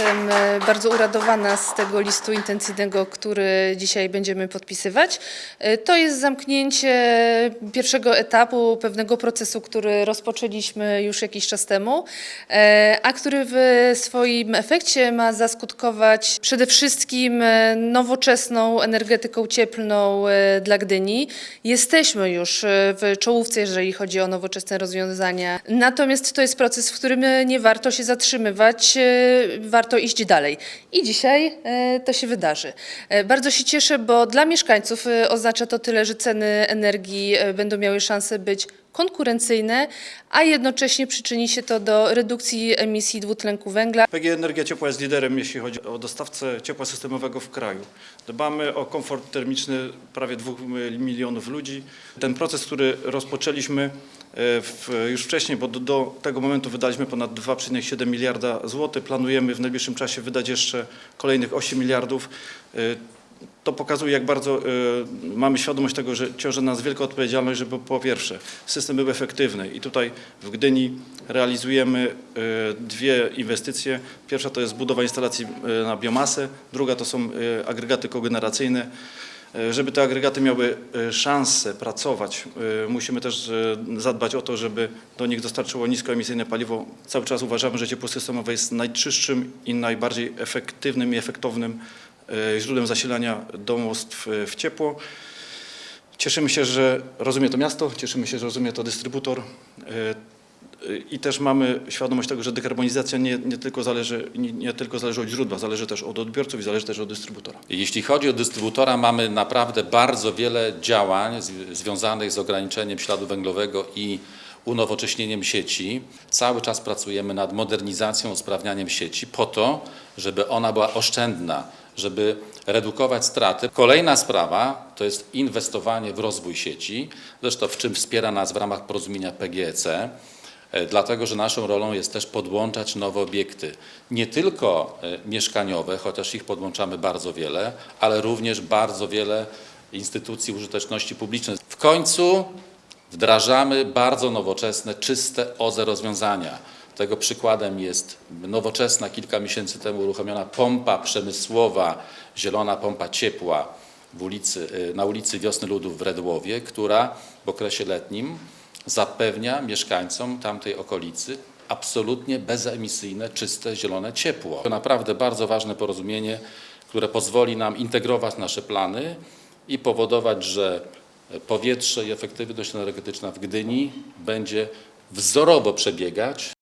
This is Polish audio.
Jestem e, bardzo uradowana z tego listu intencyjnego, który dzisiaj będziemy podpisywać. E, To jest zamknięcie pierwszego etapu pewnego procesu, który rozpoczęliśmy już jakiś czas temu, e, a który w swoim efekcie ma zaskutkować przede wszystkim nowoczesną energetyką cieplną dla Gdyni. Jesteśmy już w czołówce, jeżeli chodzi o nowoczesne rozwiązania. Natomiast to jest proces, w którym nie warto się zatrzymywać, e, warto iść dalej. I dzisiaj e, to się wydarzy. E, Bardzo się cieszę, bo dla mieszkańców e, oznacza to tyle, że ceny energii będą miały szansę być konkurencyjne, a jednocześnie przyczyni się to do redukcji emisji dwutlenku węgla. PGE Energia Ciepła jest liderem, jeśli chodzi o dostawcę ciepła systemowego w kraju. Dbamy o komfort termiczny prawie dwóch milionów ludzi. Ten proces, który rozpoczęliśmy e, w, już wcześniej, bo do, do tego momentu wydaliśmy ponad 2,7 miliarda złotych. Planujemy w najbliższym czasie wydać jeszcze kolejnych 8 miliardów. To pokazuje, jak bardzo e, mamy świadomość tego, że ciąży na nas wielka odpowiedzialność, żeby po pierwsze system był efektywny i tutaj w Gdyni realizujemy e, dwie inwestycje. Pierwsza to jest budowa instalacji e, na biomasę, druga to są e, agregaty kogeneracyjne. E, Żeby te agregaty miały e, szansę pracować, e, musimy też zadbać o to, żeby do nich dostarczyło niskoemisyjne paliwo. Cały czas uważamy, że ciepło systemowe jest najczystszym i najbardziej efektywnym i efektownym źródłem zasilania domostw e, w ciepło. Cieszymy się, że rozumie to miasto, cieszymy się, że rozumie to dystrybutor. e, e, I też mamy świadomość tego, że dekarbonizacja nie, nie, tylko zależy, nie, nie tylko zależy od źródła, zależy też od odbiorców i zależy też od dystrybutora. Jeśli chodzi o dystrybutora, mamy naprawdę bardzo wiele działań z- związanych z ograniczeniem śladu węglowego i unowocześnieniem sieci. Cały czas pracujemy nad modernizacją, usprawnianiem sieci po to, żeby ona była oszczędna, żeby redukować straty. Kolejna sprawa to jest inwestowanie w rozwój sieci, zresztą w czym wspiera nas w ramach porozumienia PGEC. E, Dlatego, że naszą rolą jest też podłączać nowe obiekty. Nie tylko e, mieszkaniowe, chociaż ich podłączamy bardzo wiele, ale również bardzo wiele instytucji użyteczności publicznej. W końcu wdrażamy bardzo nowoczesne, czyste OZE rozwiązania. Tego przykładem jest nowoczesna, kilka miesięcy temu uruchomiona pompa przemysłowa, zielona pompa ciepła ulicy, y, na ulicy Wiosny Ludów w Redłowie, która w okresie letnim zapewnia mieszkańcom tamtej okolicy absolutnie bezemisyjne, czyste, zielone ciepło. To naprawdę bardzo ważne porozumienie, które pozwoli nam integrować nasze plany i powodować, że powietrze i efektywność energetyczna w Gdyni będzie wzorowo przebiegać